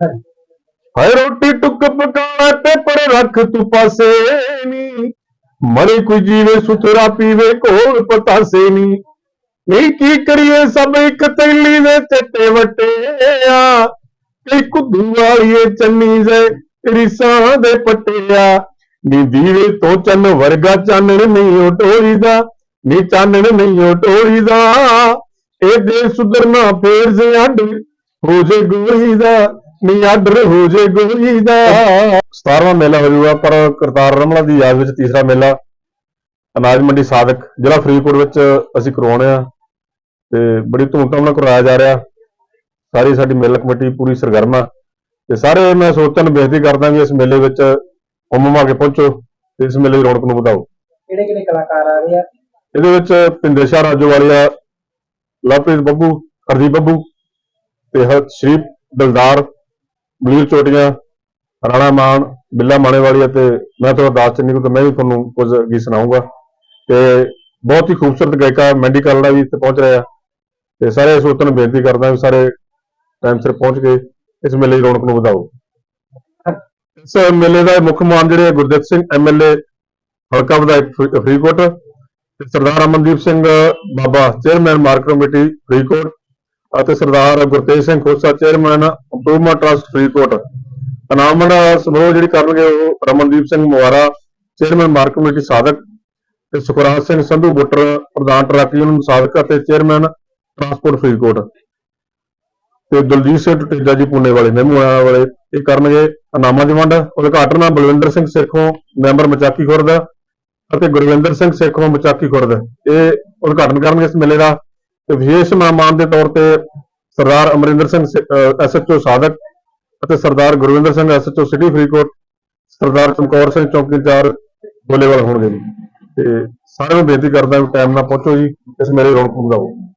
ਹਾਏ ਰੋਟੀ ਟੁੱਕ ਪਕਾਣਾ ਤੇ ਪਰ ਰੱਖ ਤੂੰ ਪਾਸੇ ਨੀ ਮਰੇ ਕੋਈ ਜੀਵੇ ਸੁਥਰਾ ਪੀਵੇ ਕੋਲ ਪਤਾਸੇ ਨੀ ਨਹੀਂ ਕੀ ਕਰੀਏ ਸਭ ਇੱਕ ਤੈਲੀ ਦੇ ਚੱਟੇ ਵਟੇ ਆ ਕਈ ਕੁੱਦੂ ਵਾਲੀਏ ਚੰਨੀ ਜੇ ਰਿਸਾਂ ਦੇ ਪੱਟਿਆ ਨੀ ਦੀਵੇ ਤੋਂ ਚੰਨ ਵਰਗਾ ਚਾਨਣ ਨਹੀਂ ਉਹ ਟੋਰੀ ਦਾ ਨੀ ਚਾਨਣ ਨਹੀਂ ਉਹ ਟੋਰੀ ਦਾ ਇਹ ਦੇ ਸੁਧਰਨਾ ਫੇਰ ਜੇ ਅੱਡ ਹੋ ਜੇ ਗੋਰੀ ਦਾ ਨੀ ਆਡਰ ਹੋ ਜੇ ਗੋਰੀ ਦਾ 17ਵਾਂ ਮੇਲਾ ਹੋ ਜਾਊਗਾ ਪਰ ਕਰਤਾਰ ਰਮਲਾ ਦੀ ਯਾਦ ਵਿੱਚ ਤੀਸਰਾ ਮੇਲਾ ਅਨਾਜ ਮੰਡੀ ਸਾਦਕ ਜ਼ਿਲ੍ਹਾ ਫਰੀਦਕੋਟ ਵਿੱਚ ਅਸੀਂ ਕਰਵਾਉਣੇ ਆ। ਤੇ ਬੜੀ ਧੂਮਧਾਮ ਨਾਲ ਕਰਵਾਇਆ ਜਾ ਰਿਹਾ। ਸਾਰੀ ਸਾਡੀ ਮੇਲਾ ਕਮੇਟੀ ਪੂਰੀ ਸਰਗਰਮ। ਆ ਤੇ ਸਾਰੇ ਮੈਂ ਸਰੋਤਿਆਂ ਨੂੰ ਬੇਨਤੀ ਕਰਦਾ ਵੀ ਇਸ ਮੇਲੇ ਵਿੱਚ ਉਮਮਾ ਕੇ ਪਹੁੰਚੋ ਤੇ ਇਸ ਮੇਲੇ ਦੀ ਰੌਣਕ ਨੂੰ ਵਧਾਓ। ਕਿਹੜੇ ਕਿਹੜੇ ਕਲਾਕਾਰ ਆ ਰਹੇ ਆ? ਇਹਦੇ ਵਿੱਚ ਪਿੰਦੇ ਸ਼ਾਹ ਰਾਜੋਵਾਲੀਆ ਲਵਪ੍ਰੀਤ ਬੱਬੂ ਹਰਦੀਪ ਬੱਬੂ ਤੇ ਹ- ਸ਼ਰੀਫ ਦਿਲਦਾਰ ਬਲੀਰ ਚੋਟੀਆਂ, ਰਾਣਾ ਮਾਨ, ਬਿੱਲਾ ਮਾਣੇਵਾਲੀ ਅਤੇ ਮੈਂ ਤੁਹਾਡਾ ਦਾਸ ਚੰਨੀ ਕੋਲ ਮੈਂ ਵੀ ਤੁਹਾਨੂੰ ਕੁਝ ਗੀਤ ਸੁਣਾਉਂਗਾ ਤੇ ਬਹੁਤ ਹੀ ਖੂਬਸੂਰਤ ਗਾਇਕਾ ਮੈਂਡੀ ਕਾਲੜਾ ਵੀ ਇੱਥੇ ਪਹੁੰਚ ਰਿਹਾ। ਤੇ ਸਾਰੇ ਸਰੋਤਾਂ ਨੂੰ ਬੇਨਤੀ ਕਰਦਾ ਵੀ ਸਾਰੇ ਟਾਈਮ ਸਿਰ ਪਹੁੰਚ ਕੇ ਇਸ ਮੇਲੇ ਦੀ ਰੌਣਕ ਨੂੰ ਵਧਾਓ। ਇਸ ਮੇਲੇ ਦਾ ਮੁੱਖ ਮਹਿਮਾਨ ਜਿਹੜੇ ਗੁਰਦੇਵ ਸਿੰਘ ਐਮਐਲਏ ਹਲਕਾ ਵਿਧਾਇਕ ਫਰੀਦਕੋਟ, ਤੇ Sardar Amandeep Singh Baba chairman market committee, Faridkot ਅਤੇ Sardar Gurtej Singh Khosa, chairman improvement trust, Faridkot. ਅਨਾਮਨ ਸਮੂਹ ਜਿਹੜੀ ਕਰਨਗੇ ਉਹ Ramandeep Singh Muwara chairman market committee Sadiq ਤੇ ਸੁਖਰਾਜ ਸਿੰਘ ਸੰਧੂ ਬੁੱਟਰ, ਪ੍ਰਧਾਨ ਟਰੱਕ ਯੂਨੀਅਨ ਸਾਧਕ ਅਤੇ ਚੇਅਰਮੈਨ ਟਰਾਂਸਪੋਰਟ ਫਰੀਦਕੋਟ। ਤੇ ਦਲਜੀਤ ਸਿੰਘ ਟਟੇਜਾ ਜੀ ਪੁਣੇ ਵਾਲੇ ਮਹਿਮੂਆ ਵਾਲੇ, ਇਹ ਕਰਨਗੇ ਇਨਾਮਾਂ ਦੀ ਵੰਡ। ਉਦਘਾਟਨ ਬਲਵਿੰਦਰ ਸਿੰਘ ਸਿੱਖੋਂ, ਮੈਂਬਰ ਮਚਾਕੀ ਖੁਰਦ, ਅਤੇ ਗੁਰਵਿੰਦਰ ਸਿੰਘ ਸਿੱਖੋਂ ਮਚਾਕੀ ਖੁਰਦ। ਇਹ ਉਦਘਾਟਨ ਕਰਨਗੇ ਇਸ ਮੇਲੇ ਦਾ। ਤੇ ਵਿਸ਼ੇਸ਼ ਮਹਿਮਾਨ ਦੇ ਤੌਰ ਤੇ ਸਰਦਾਰ ਅਮਰਿੰਦਰ ਸਿੰਘ ਐਸਐਚਓ ਸਾਧਕ ਅਤੇ ਸਰਦਾਰ ਗੁਰਵਿੰਦਰ ਸਿੰਘ ਐਸਐਚਓ ਸਿਟੀ ਫਰੀਦਕੋਟ, ਸਰਦਾਰ ਚਮਕੌਰ ਸਿੰਘ ਚੌਕੀ ਇੰਚਾਰਜ ਗੋਲੇਵਾਲ ਹੋਣਗੇ ਤੇ ਸਾਰਿਆਂ ਨੂੰ ਬੇਨਤੀ ਕਰਦਾ ਵੀ ਟਾਈਮ ਨਾਲ ਪਹੁੰਚੋ ਜੀ, ਇਸ ਮੇਰੇ ਦੀ ਰੌਣਕ ਨੂੰ ਵਧਾਓ।